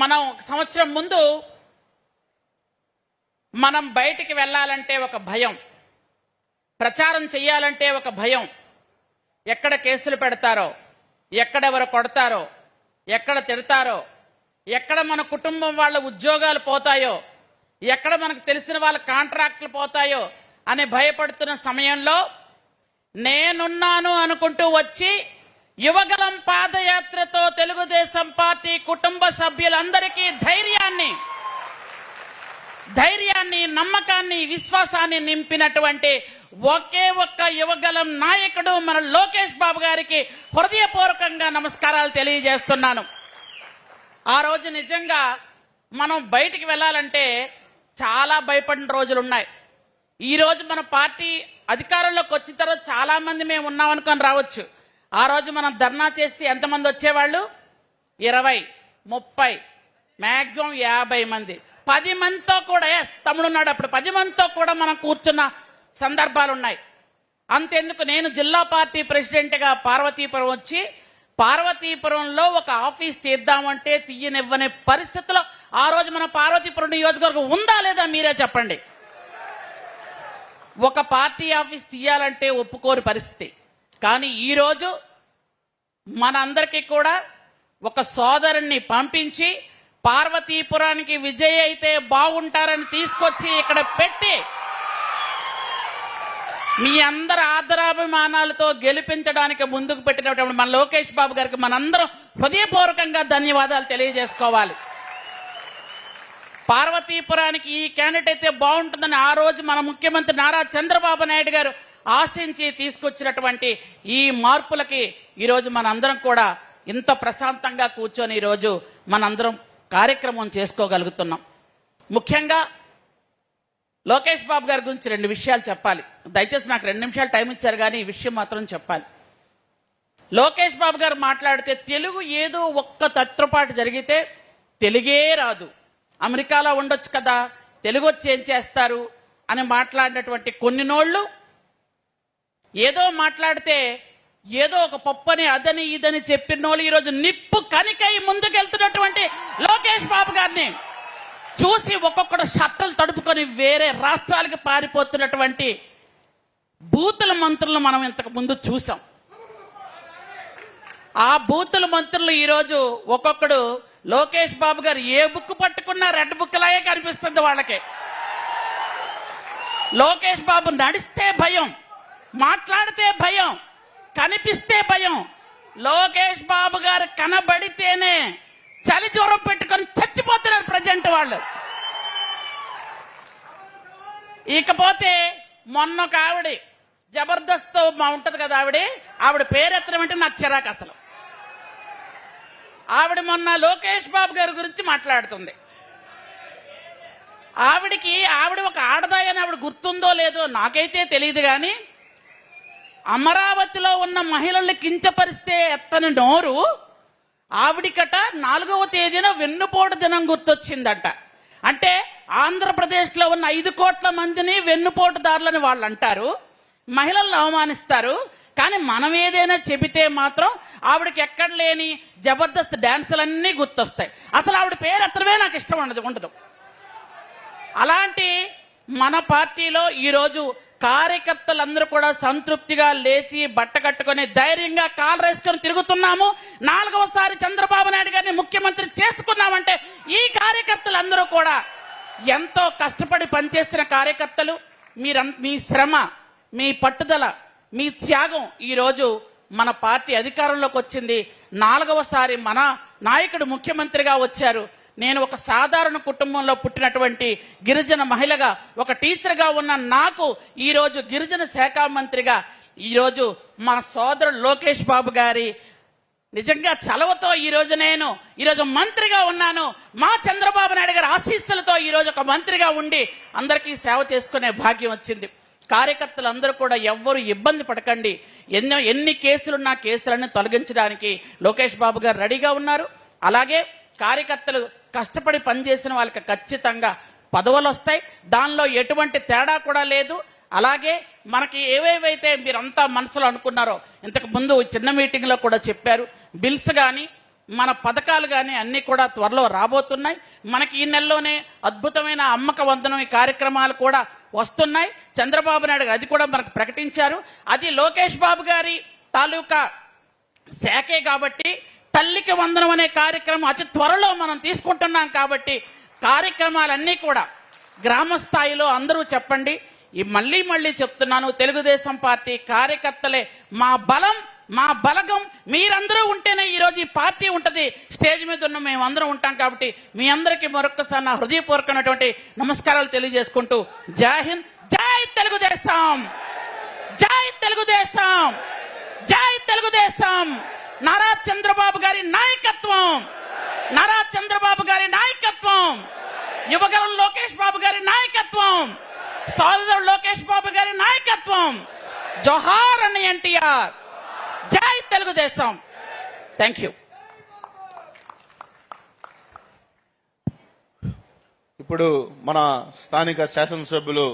మనం ఒక సంవత్సరం ముందు మనం బయటికి వెళ్ళాలంటే ఒక భయం. ప్రచారం చేయాలంటే ఒక భయం. ఎక్కడ కేసులు పెడతారో ఎక్కడెవరు కొడతారో ఎక్కడ తిడతారో ఎక్కడ మన కుటుంబం వాళ్ళ ఉద్యోగాలు పోతాయో ఎక్కడ మనకు తెలిసిన వాళ్ళ కాంట్రాక్ట్లు పోతాయో అని భయపడుతున్న సమయంలో నేనున్నాను అనుకుంటూ వచ్చి యువగలం పాదయాత్రతో తెలుగుదేశం పార్టీ కుటుంబ సభ్యులందరికీ ధైర్యాన్ని ధైర్యాన్ని నమ్మకాన్ని విశ్వాసాన్ని నింపినటువంటి ఒకే ఒక్క యువగలం నాయకుడు మన లోకేష్ బాబు గారికి హృదయపూర్వకంగా నమస్కారాలు తెలియజేస్తున్నాను. ఆ రోజు నిజంగా మనం బయటికి వెళ్ళాలంటే చాలా భయపడిన రోజులు ఉన్నాయి. ఈ రోజు మన పార్టీ అధికారంలోకి వచ్చిన తర్వాత చాలా మంది మేము ఉన్నామనుకొని రావచ్చు. ఆ రోజు మనం ధర్నా చేస్తే ఎంతమంది వచ్చేవాళ్ళు? ఇరవై ముప్పై మ్యాక్సిమం యాభై మంది. పది మందితో కూడా ఎస్ తమ్ముడున్నాడు అప్పుడు. పది మందితో కూడా మనం కూర్చున్న సందర్భాలు ఉన్నాయి. అంతెందుకు నేను జిల్లా పార్టీ ప్రెసిడెంట్గా పార్వతీపురం వచ్చి పార్వతీపురంలో ఒక ఆఫీస్ తీద్దామంటే తీయనివ్వని పరిస్థితిలో ఆ రోజు మన పార్వతీపురం నియోజకవర్గం ఉందా లేదా మీరే చెప్పండి. ఒక పార్టీ ఆఫీస్ తీయాలంటే ఒప్పుకోని పరిస్థితి. కానీ ఈరోజు మనందరికీ కూడా ఒక సోదరుణ్ణి పంపించి పార్వతీపురానికి విజయ్ అయితే బాగుంటారని తీసుకొచ్చి ఇక్కడ పెట్టి మీ అందరి ఆదరాభిమానాలతో గెలిపించడానికి ముందుకు పెట్టినటువంటి మన లోకేష్ బాబు గారికి మనందరం హృదయపూర్వకంగా ధన్యవాదాలు తెలియజేసుకోవాలి. పార్వతీపురానికి ఈ క్యాండిడేట్ అయితే బాగుంటుందని ఆ రోజు మన ముఖ్యమంత్రి నారా చంద్రబాబు నాయుడు గారు ఆశించి తీసుకొచ్చినటువంటి ఈ మార్పులకి ఈరోజు మనందరం కూడా ఇంత ప్రశాంతంగా కూర్చొని ఈరోజు మనందరం కార్యక్రమం చేసుకోగలుగుతున్నాం. ముఖ్యంగా లోకేష్ బాబు గారి గురించి రెండు విషయాలు చెప్పాలి. దయచేసి నాకు రెండు నిమిషాలు టైం ఇచ్చారు కానీ ఈ విషయం మాత్రం చెప్పాలి. లోకేష్ బాబు గారు మాట్లాడితే తెలుగు ఏదో ఒక్క తట్టుపాటు జరిగితే తెలుగే రాదు. అమెరికాలో ఉండొచ్చు కదా తెలుగు వచ్చి ఏం చేస్తారు అని మాట్లాడినటువంటి కొన్ని నోళ్ళు ఏదో మాట్లాడితే ఏదో ఒక పప్పని అదని ఇదని చెప్పిన వాళ్ళు ఈరోజు నిప్పు కనికై ముందుకెళ్తున్నటువంటి లోకేష్ బాబు గారిని చూసి ఒక్కొక్కడు షట్టలు తడుపుకొని వేరే రాష్ట్రాలకి పారిపోతున్నటువంటి బూతుల మంత్రులు మనం ఇంతకు ముందు చూసాం. ఆ బూతుల మంత్రులు ఈరోజు ఒక్కొక్కడు లోకేష్ బాబు గారు ఏ బుక్ పట్టుకున్నా రెడ్ బుక్ లాగే కనిపిస్తుంది వాళ్ళకి. లోకేష్ బాబు నడిస్తే భయం. మాట్లాడితే భయం కనిపిస్తే భయం. లోకేష్ బాబు గారు కనబడితేనే చలి జ్వరం పెట్టుకొని చచ్చిపోతున్నారు ప్రజెంట్ వాళ్ళు. ఇకపోతే మొన్న ఒక ఆవిడ జబర్దస్త్ మా ఉంటది కదా ఆవిడ ఆవిడ పేరెత్తడం అంటే నాకు చిరాకు అసలు. ఆవిడ మొన్న లోకేష్ బాబు గారి గురించి మాట్లాడుతుంది. ఆవిడికి ఆవిడ ఒక ఆడదాయని ఆవిడ గుర్తుందో లేదో నాకైతే తెలియదు కానీ అమరావతిలో ఉన్న మహిళల్ని కించపరిస్తే ఎత్తని నోరు ఆవిడికట నాలుగవ తేదీన వెన్నుపోటు దినం గుర్తొచ్చిందట. అంటే ఆంధ్రప్రదేశ్లో ఉన్న ఐదు కోట్ల మందిని వెన్నుపోటుదారులని వాళ్ళు అంటారు మహిళలను అవమానిస్తారు. కానీ మనం ఏదైనా చెబితే మాత్రం ఆవిడకి ఎక్కడ లేని జబర్దస్త్ డ్యాన్సులన్నీ గుర్తొస్తాయి. అసలు ఆవిడ పేరు ఎత్తడమే నాకు ఇష్టం ఉండదు ఉండదు. అలాంటి మన పార్టీలో ఈరోజు కార్యకర్తలందరూ కూడా సంతృప్తిగా లేచి బట్ట కట్టుకొని ధైర్యంగా కాలు రేసుకొని తిరుగుతున్నాము. నాలుగవసారి చంద్రబాబు నాయుడు గారిని ముఖ్యమంత్రి చేసుకున్నామంటే ఈ కార్యకర్తలందరూ కూడా ఎంతో కష్టపడి పనిచేస్తున్న కార్యకర్తలు మీరం మీ శ్రమ మీ పట్టుదల మీ త్యాగం ఈరోజు మన పార్టీ అధికారంలోకి వచ్చింది. నాలుగవసారి మన నాయకుడు ముఖ్యమంత్రిగా వచ్చారు. నేను ఒక సాధారణ కుటుంబంలో పుట్టినటువంటి గిరిజన మహిళగా ఒక టీచర్గా ఉన్న నాకు ఈరోజు గిరిజన శాఖ మంత్రిగా ఈరోజు మా సోదరుడు లోకేష్ బాబు గారి నిజంగా చలవతో ఈ రోజు నేను ఈరోజు మంత్రిగా ఉన్నాను. మా చంద్రబాబు నాయుడు గారి ఆశీస్సులతో ఈరోజు ఒక మంత్రిగా ఉండి అందరికీ సేవ చేసుకునే భాగ్యం వచ్చింది. కార్యకర్తలందరూ కూడా ఎవ్వరు ఇబ్బంది పడకండి. ఎన్నో ఎన్ని కేసులున్నా కేసులన్నీ తొలగించడానికి లోకేష్ బాబు గారు రెడీగా ఉన్నారు. అలాగే కార్యకర్తలు కష్టపడి పనిచేసిన వాళ్ళకి ఖచ్చితంగా పదవులు వస్తాయి దానిలో ఎటువంటి తేడా కూడా లేదు. అలాగే మనకి ఏవేవైతే మీరంతా మనసులో అనుకున్నారో ఇంతకు ముందు చిన్న మీటింగ్లో కూడా చెప్పారు బిల్స్ కానీ మన పథకాలు కానీ అన్నీ కూడా త్వరలో రాబోతున్నాయి. మనకి ఈ నెలలోనే అద్భుతమైన అమ్మక వందనం ఈ కార్యక్రమాలు కూడా వస్తున్నాయి. చంద్రబాబు నాయుడు గారు అది కూడా మనకు ప్రకటించారు. అది లోకేష్ బాబు గారి తాలూకా శాఖే కాబట్టి తల్లికి వందనం అనే కార్యక్రమం అతి త్వరలో మనం తీసుకుంటున్నాం కాబట్టి కార్యక్రమాలన్నీ కూడా గ్రామ స్థాయిలో అందరూ చెప్పండి. ఈ మళ్ళీ మళ్ళీ చెప్తున్నాను తెలుగుదేశం పార్టీ కార్యకర్తలే మా బలం మా బలగం మీరందరూ ఉంటేనే ఈరోజు ఈ పార్టీ ఉంటుంది. స్టేజ్ మీద ఉన్న మేము అందరం ఉంటాం కాబట్టి మీ అందరికీ మరొకసారి నా హృదయపూర్వకమైనటువంటి నమస్కారాలు తెలియజేసుకుంటూ జై హింద్ జై తెలుగుదేశం! జై తెలుగుదేశం! జై తెలుగుదేశం! నారా చంద్రబాబు నాయకత్వం. నారా చంద్రబాబు గారి నాయకత్వం. యువగరం లోకేష్ బాబు గారి నాయకత్వం. సోదరుడు లోకేష్ బాబు గారి నాయకత్వం. జోహార్ అని ఎన్టీఆర్. జై తెలుగుదేశం. థ్యాంక్ యూ ఇప్పుడు మన స్థానిక శాసనసభ్యులు